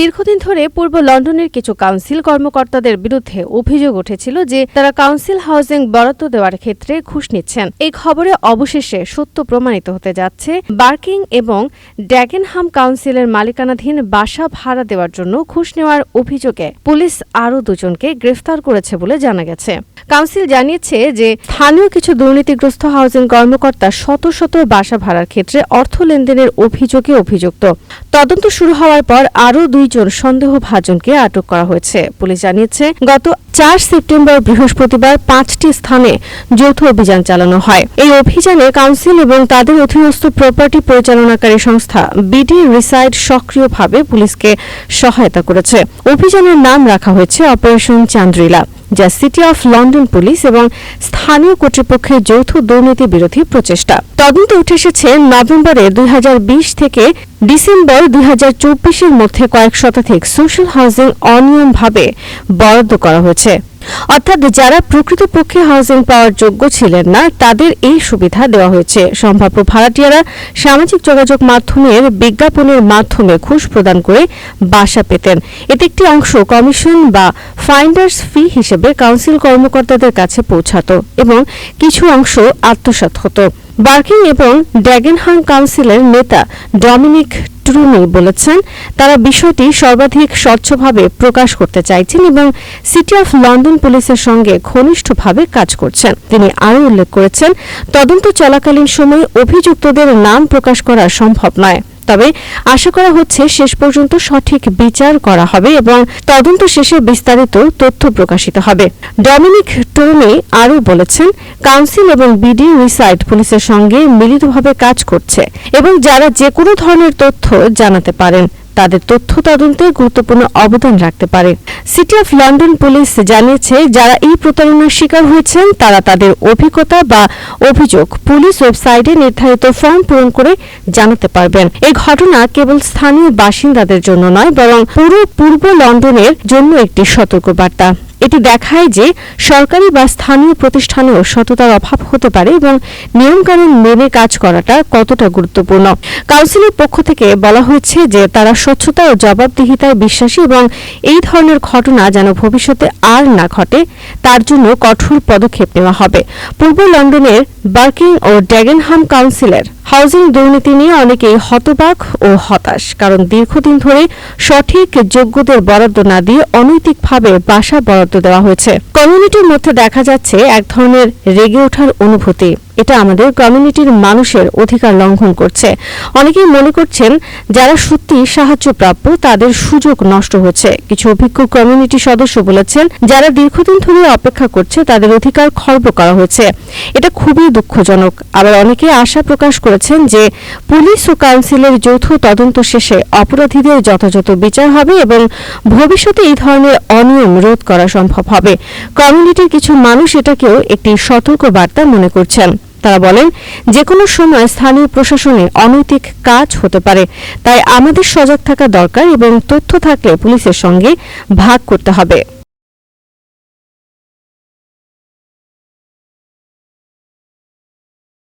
দীর্ঘদিন ধরে পূর্ব লন্ডনের কিছু কাউন্সিল কর্মকর্তাদের বিরুদ্ধে অভিযোগ উঠেছিল যে তারা কাউন্সিল হাউজিং বরাদ্দ দেওয়ার ক্ষেত্রে ঘুষ নিচ্ছেন। এই খবরে অবশেষে সত্য প্রমাণিত হতে যাচ্ছে, বার্কিং এবং ড্যাগেনহাম কাউন্সিলের মালিকানাধীন বাসা ভাড়া দেওয়ার জন্য ঘুষ নেওয়ার অভিযোগে পুলিশ আরও দুজনকে গ্রেফতার করেছে বলে জানা গেছে। কাউন্সিল জানিয়েছে যে স্থানীয় কিছু দুর্নীতিগ্রস্ত হাউজিং কর্মকর্তা শত শত বাসা ভাড়ার ক্ষেত্রে অর্থ লেনদেনের অভিযোগে অভিযুক্ত। তদন্ত শুরু হওয়ার পর আরও দুইজন সন্দেহভাজনকে আটক করা হয়েছে। পুলিশ জানিয়েছে, গত চার সেপ্টেম্বর বৃহস্পতিবার পাঁচটি স্থানে যৌথ অভিযান চালানো হয়। এই অভিযানে কাউন্সিল এবং তাদের অধীনস্থ প্রপার্টি পরিচালনাকারী সংস্থা বিডি রিসাইড সক্রিয়ভাবে পুলিশকে সহায়তা করেছে। অভিযানের নাম রাখা হয়েছে অপারেশন চান্দ্রিলা। যা সিটি অফ লন্ডন পুলিশ এবং স্থানীয় কর্তৃপক্ষের যৌথ দুর্নীতি বিরোধী প্রচেষ্টা। তদন্তে উঠে এসেছে নভেম্বরে দুই হাজার বিশ থেকে ডিসেম্বর দুই এর মধ্যে কয়েক শতাধিক সোশ্যাল হাউজিং অনিয়মভাবে বরাদ্দ করা হয়েছে। অর্থাৎ যারা প্রকৃতপক্ষে হাউজিং পাওয়ার যোগ্য ছিলেন না, তাদের এই সুবিধা দেওয়া হয়েছে। সম্ভাব্য ভাড়াটিয়ারা সামাজিক যোগাযোগ মাধ্যমের বিজ্ঞাপনের মাধ্যমে ঘুষ প্রদান করে বাসা পেতেন। এতে একটি অংশ কমিশন বা ফাইন্ডার্স ফি হিসেবে কাউন্সিল কর্মকর্তাদের কাছে পৌঁছাত এবং কিছু অংশ আত্মসাত হতো। বার্কিং এবং ড্যাগেনহাম কাউন্সিলের নেতা ডমিনিক ট্রুমি বলেছেন, তারা বিষয়টি সর্বাধিক স্বচ্ছভাবে প্রকাশ করতে চাইছেন এবং সিটি অফ লন্ডন পুলিশের সঙ্গে ঘনিষ্ঠভাবে কাজ করছেন। তিনি আরও উল্লেখ করেছেন, তদন্ত চলাকালীন সময়ে অভিযুক্তদের নাম প্রকাশ করা সম্ভব নয়। তবে আশা করা হচ্ছে শেষ পর্যন্ত সঠিক বিচার করা হবে এবং তদন্ত শেষে বিস্তারিত তথ্য প্রকাশিত হবে। ডমিনিক টোমে আরও বলেছেন, কাউন্সিল এবং বিডি রিসাইড পুলিশের সঙ্গে মিলিতভাবে কাজ করছে এবং যারা যে কোনো ধরনের তথ্য জানাতে পারেন। তাদের তথ্য তদন্তে গুরুত্বপূর্ণ অবদান রাখতে পারে। সিটি অফ লন্ডন পুলিশ জানিয়েছে, যারা এই প্রতারণার শিকার হয়েছেন, তারা তাদের অভিজ্ঞতা বা অভিযোগ পুলিশ ওয়েবসাইটে নির্ধারিত ফর্ম পূরণ করে জানাতে পারবেন। এই ঘটনা কেবল স্থানীয় বাসিন্দাদের জন্য নয়, বরং পুরো পূর্ব লন্ডনের জন্য একটি সতর্কবার্তা এটি দেখায় যে সরকারি বা স্থানীয় প্রতিষ্ঠানেও সততার অভাব হতে পারে এবং নিয়মকানুন মেনে কাজ করাটা কতটা গুরুত্বপূর্ণ। কাউন্সিলের পক্ষ থেকে বলা হয়েছে যে তারা স্বচ্ছতা ও জবাবদিহিতায় বিশ্বাসী এবং এই ধরনের ঘটনা যেন ভবিষ্যতে আর না ঘটে, তার জন্য কঠোর পদক্ষেপ নেওয়া হবে। পূর্ব লন্ডনের বার্কিং ও ড্যাগেনহাম কাউন্সিলের হাউজিং দুর্নীতি নিয়ে অনেকেই হতবাক ও হতাশ, কারণ দীর্ঘদিন ধরে সঠিক যোগ্যদের বরাদ্দ না দিয়ে অনৈতিকভাবে বাসা বরাদ্দ দেওয়া হয়েছে। কমিউনিটির মধ্যে দেখা যাচ্ছে এক ধরনের রেগে ওঠার অনুভূতি। এটা আমাদের কমিউনিটির মানুষের অধিকার লঙ্ঘন করছে। অনেকেই মনে করছেন, যারা সত্যি সাহায্য প্রাপ্য তাদের সুযোগ নষ্ট হচ্ছে। কিছু অভিজ্ঞ কমিউনিটি সদস্য বলেছেন, যারা দীর্ঘদিন ধরে অপেক্ষা করছে তাদের অধিকার খর্ব করা হয়েছে। এটা খুবই দুঃখজনক। আবার অনেকে আশা প্রকাশ করেছেন যে পুলিশ ও কাউন্সিলের যৌথ তদন্ত শেষে অপরাধীদের যথাযথ বিচার হবে এবং ভবিষ্যতে এই ধরনের অনিয়ম রোধ করা সম্ভব হবে। কমিউনিটির কিছু মানুষ এটাকেও একটি সতর্ক বার্তা মনে করছেন। তারা বলেন যে কোনো সময় স্থানীয় প্রশাসনে অনৈতিক কাজ হতে পারে, তাই আমাদের সজাগ থাকা দরকার এবং তথ্য থাকলে পুলিশের সঙ্গে ভাগ করতে হবে।